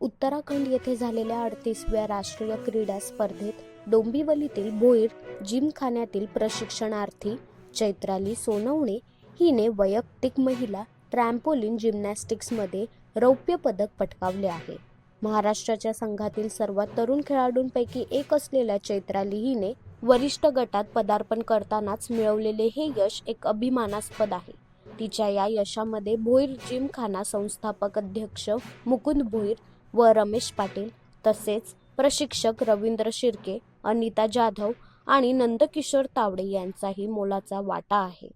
उत्तराखंड येथे झालेल्या अडतीसव्या राष्ट्रीय क्रीडा स्पर्धेत डोंबिवलीतील भोईर जिमखान्यातील प्रशिक्षणार्थी चैत्राली सोनवणे हिने वैयक्तिक महिला ट्रॅम्पोलिन जिम्नॅस्टिक्समध्ये रौप्य पदक पटकावले आहे. महाराष्ट्राच्या संघातील सर्वात तरुण खेळाडूंपैकी एक असलेल्या चैत्राली हिने वरिष्ठ गटात पदार्पण करतानाच मिळवलेले हे यश एक अभिमानास्पद आहे. तिच्या या यशामध्ये भोईर जिमखाना संस्थापक अध्यक्ष मुकुंद भोईर व रमेश पाटील तसेच प्रशिक्षक रवींद्र शिर्के अनिता जाधव आणि नंदकिशोर तावडे यांचाही मोलाचा वाटा आहे.